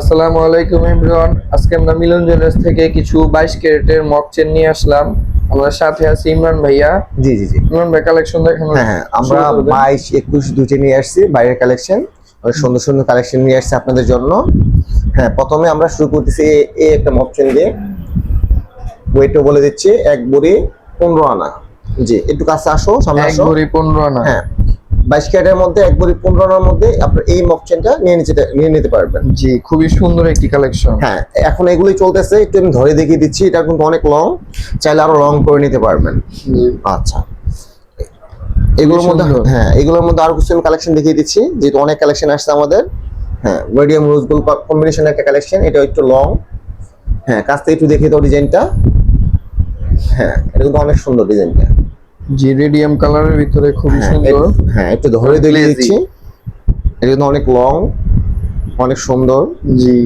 আসসালামু আলাইকুম ইমরান আজকে আমরা মিলন জুয়েলার্স থেকে কিছু বাইশ ক্যারেটের মক চেন নিয়ে আসলাম। আমাদের সাথে আছে ইমরান ভাইয়া। জি জি জি। ইমরান ভাই কালেকশন দেখানো হ্যাঁ হ্যাঁ আমরা। বাইশ একুশ দুইটা নিয়ে আসছি বাইরের কালেকশন সুন্দর সুন্দর কালেকশন নিয়ে আসছি আপনাদের জন্য। হ্যাঁ প্রথমে আমরা শুরু করতেছি এ- এই একটা চেন দিয়ে। ওয়েটও বলে দিচ্ছি এক বড়ি পনেরো আনা। জি একটু কাছে আসো সামনে আসো। এক ভরি পনেরো আনা। হ্যাঁ বাইশ ক্যারেটের মধ্যে এক বড়ি পনেরো আনার মধ্যে আপনার এই মকচেনটা নিয়ে নিতে নিয়ে নিতে পারবেন। জি খুবই সুন্দর একটি কালেকশন হ্যাঁ এখন এগুলি চলতেছে একটু আমি ধরে দেখিয়ে দিচ্ছি এটা কিন্তু অনেক লং চাইলে আরও লং করে নিতে পারবেন। আচ্ছা। এগুলোর মধ্যে হ্যাঁ এগুলোর মধ্যে আরও কিছু কালেকশন দেখিয়ে দিচ্ছি যেহেতু অনেক কালেকশন আসছে আমাদের। হ্যাঁ মিডিয়াম রোজ গোল্ড কম্বিনেশন একটা কালেকশন এটা একটু লং হ্যাঁ কাছ থেকে একটু দেখিয়ে দাও ডিজাইনটা হ্যাঁ এটা কিন্তু অনেক সুন্দর ডিজাইনটা জি রেডিয়াম কালারের ভিতরে খুবই হ্যাঁ সুন্দর। হ্যাঁ একটু ধরে দেখিয়ে Glazy। দিচ্ছি এটা কিন্তু অনেক লং অনেক সুন্দর। জি।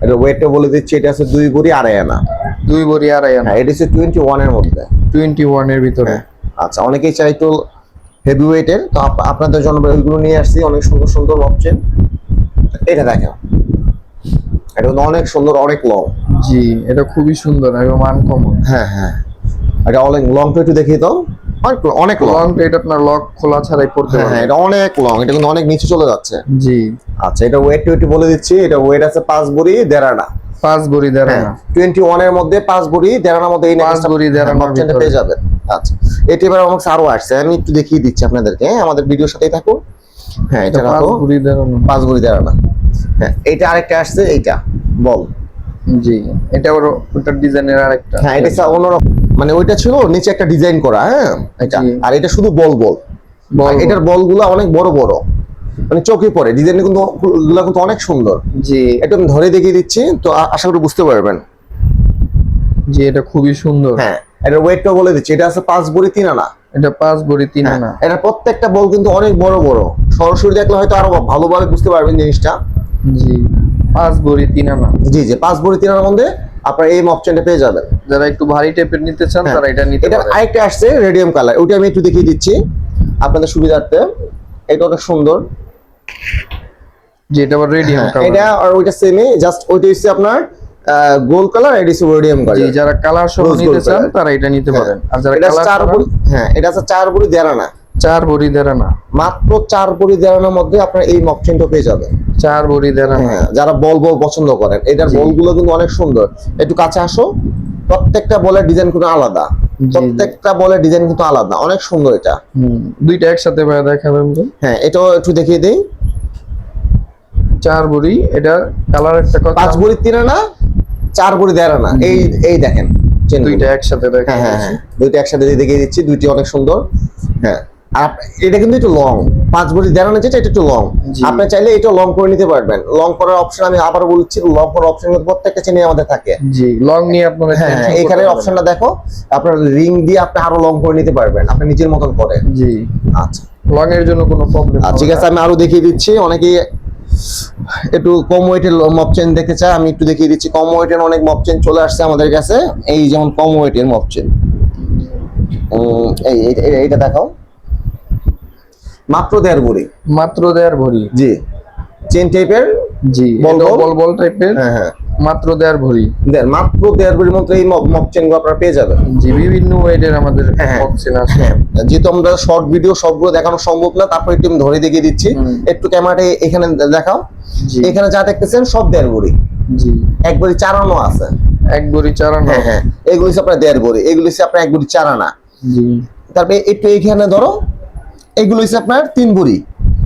এটা ওয়েটটা বলে দিচ্ছি এটা আছে দুই বুড়ি আড়াই আনা। দুই ভরি আড়াই আনা। হ্যাঁ এটা হচ্ছে টোয়েন্টি ওয়ানের মধ্যে। টোয়েন্টি ওয়ানের ভিতরে। হ্যাঁ আচ্ছা অনেকেই চাই তো হেভি ওয়েটের তো আপ- আপনাদের জন্য ওইগুলো নিয়ে আসছি অনেক সুন্দর সুন্দর অপশন এটা দেখেন। এটা কিন্তু অনেক সুন্দর অনেক লং জি এটা খুবই সুন্দর এবং আনকমন হ্যাঁ হ্যাঁ। এটা অনেক লংটা একটু দেখিয়ে দাও। অনেক অনেক লং এটা আপনার লক খোলা ছাড়াই পড়তে হ্যাঁ হ্যাঁ এটা অনেক লং এটা কিন্তু অনেক নিচে চলে যাচ্ছে। জি। আচ্ছা এটা ওয়েট টুয়েট বলে দিচ্ছি এটা ওয়েট আছে পাঁচ বড়ি দেড় আনা। পাঁচ ভরি দেড় হ্যাঁ আনা। টোয়েন্টি ওয়ানের মধ্যে পাঁচ বড়ি দেড় আনার মধ্যে এই পাঁচ টা- ভরি দেড় আনার পেয়ে যাবেন। আচ্ছা এটি এবার আমার আরও আসছে আমি একটু দেখিয়ে দিচ্ছি আপনাদেরকে হ্যাঁ আমাদের ভিডিওর সাথেই থাকুন। হ্যাঁ এটা এটা পাঁচ রাখো ভরি দেড় আনা। পাঁচ বড়ি দেড় আনা। হ্যাঁ এইটা আরেকটা আসছে এইটা বল। জি এটা ওর ওটার ডিজাইনের আরেকটা। হ্যাঁ এটা অন্যরকম। মানে ওইটা ছিল নিচে একটা ডিজাইন করা হ্যাঁ? এটা। আর এটা শুধু বল বল। এটার বলগুলো অনেক বড় বড়। মানে চোখে পড়ে। ডিজাইন কিন্তু কিন্তু অনেক সুন্দর। জি। এটা আমি ধরে দেখিয়ে দিচ্ছি তো আশা করি বুঝতে পারবেন। জি এটা খুবই সুন্দর। হ্যাঁ এটার ওয়েটটা বলে দিচ্ছি। এটা আছে পাঁচ বড়ি তিন আনা। এটা পাঁচ ভরি তিন হ্যাঁ, আনা। এটা প্রত্যেকটা বল কিন্তু অনেক বড় বড়। সরাসরি দেখলে হয়তো আরও ভালোভাবে বুঝতে পারবেন জিনিসটা। জি পাঁচ ভরি তিন আনা। জি জি পাঁচ বড়ি তিন আনার মধ্যে আপনার এই অপশনটা পেয়ে যাবেন। যারা একটু ভারী টাইপের নিতে চান হ্যাঁ। তারা এটা নিতে এটা আরেকটা আসছে রেডিয়াম কালার ওটা আমি একটু দেখিয়ে দিচ্ছি আপনাদের সুবিধার্থে। এটা অনেক সুন্দর। যে এটা আবার রেডিয়াম হ্যাঁ, কালার এটা আর ওইটা সেমই জাস্ট ওইটা হচ্ছে আপনার গোল্ড কালার এটা হচ্ছে রেডিয়াম জি কালার যারা কালার সহ নিতে চান তারা এটা নিতে পারেন। আর যারা এটা চার বড়ি হ্যাঁ এটা আছে চার বড়ি দেড় আনা চার ভরি দেড় আনা মাত্র চার বড়ি দেড় মধ্যে আপনার এই মকচেনটা পেয়ে যাবেন। চার ভরি দেড় আনা হ্যাঁ যারা বল বল পছন্দ করেন। এটার। বলগুলো কিন্তু অনেক সুন্দর। একটু কাছে আসো। প্রত্যেকটা বলের ডিজাইন কিন্তু আলাদা। প্রত্যেকটা বলের ডিজাইন কিন্তু আলাদা। অনেক সুন্দর এটা। হুম দুইটা একসাথে দেখাবেন হ্যাঁ এটাও একটু দেখিয়ে দেই। চার বুড়ি এটা কালার একটা কথা। পাঁচ বড়ি তিন আনা চার বুড়ি দেড় আনা। এই এই দেখেন। দুইটা একসাথে দেখেন হ্যাঁ হ্যাঁ হ্যাঁ। দুইটা একসাথে দেখিয়ে দিচ্ছি দুইটি অনেক সুন্দর। হ্যাঁ। আর এটা কিন্তু একটু লং পাঁচ বড়ি দেড় আনা যেটা এটা একটু লং আপনি চাইলে এটা লং করে নিতে পারবেন। লং করার অপশন আমি আবার বলছি লং করার অপশন প্রত্যেকটা চেনে আমাদের থাকে। জি লং নিয়ে আপনারা হ্যাঁ এখানে অপশনটা দেখো আপনার রিং দিয়ে আপনি আরও লং করে নিতে পারবেন আপনি নিজের মতন করে। জি। আচ্ছা। লং এর জন্য কোনো প্রবলেম ঠিক আছে আমি আরও দেখিয়ে দিচ্ছি। অনেকে একটু কম ওয়েটের মপ চেন দেখতে চায় আমি একটু দেখিয়ে দিচ্ছি। কম ওয়েটের অনেক মপ চেন চলে আসছে আমাদের কাছে। এই যেমন কম ওয়েটের মপ চেন এই এই- দেখাও। মাত্র দেড় ভরি। মাত্র দেড় ভরি। জি। চেন টাইপের জি বল বল? বল টাইপের হ্যাঁ হ্যাঁ। মাত্র দেড় ভরি। দেড় মাত্র দেড় বুড়ির মতো এই মপ চেনগুলো আপনারা পেয়ে যাবেন। জি বিভিন্ন ওয়েটের আমাদের হ্যাঁ, হ্যাঁ। অপশন আছে। হ্যাঁ যেহেতু আমরা শর্ট ভিডিও সবগুলো দেখানো সম্ভব না তারপর একটু আমি ধরে দেখিয়ে দিচ্ছি। একটু ক্যামেরাটা এখানে দেখাও। জি। এখানে যা দেখতেছেন সব দেড় ভরি। জি। একবারই চারানো আছে। এক ভরি চারানো হ্যাঁ হ্যাঁ। এগুলি আপনার দেড় ভরি। এগুলি আপনার এক ভরি চারানা জি। তারপরে একটু এইখানে ধরো। এগুলো হচ্ছে আপনার তিন বুড়ি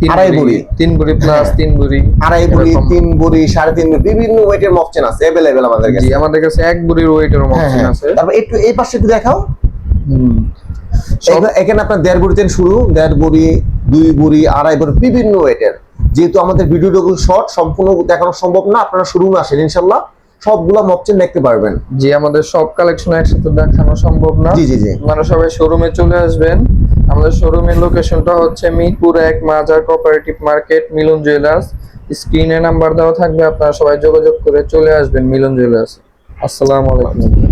আড়াই বড়ি তিন ভরি প্লাস। তিন ভরি আড়াই বড়ি। তিন বড়ি সাড়ে তিন বড়ি বিভিন্ন ওয়েটের মকচেন আছে অ্যাভেলেবেল আমাদের কাছে। আমাদের কাছে এক ভরির ওয়েটের হ্যাঁ হ্যাঁ। আছে। তারপর একটু এই পাশে একটু দেখাও। এখানে- আপনার দেড় বড়ি থেকে শুরু দেড় বড়ি দুই বড়ি আড়াই বড়ি বিভিন্ন ওয়েটের যেহেতু আমাদের ভিডিওগুলো শর্ট সম্পূর্ণ দেখানো সম্ভব না আপনারা শুরু না আসেন ইনশাল্লাহ সবগুলা মকচেন দেখতে পারবেন। যে আমাদের সব কালেকশন একসাথে দেখানো সম্ভব না। জি জি জি। আপনারা সবাই শোরুমে চলে আসবেন। আমাদের শোরুমের লোকেশনটা হচ্ছে মিরপুর এক মাজার কোঅপারেটিভ মার্কেট মিলন জুয়েলার্স স্ক্রিনে নাম্বার দেওয়া থাকবে, আপনারা সবাই যোগাযোগ করে চলে আসবেন মিলন জুয়েলার্স আসসালামু আলাইকুম।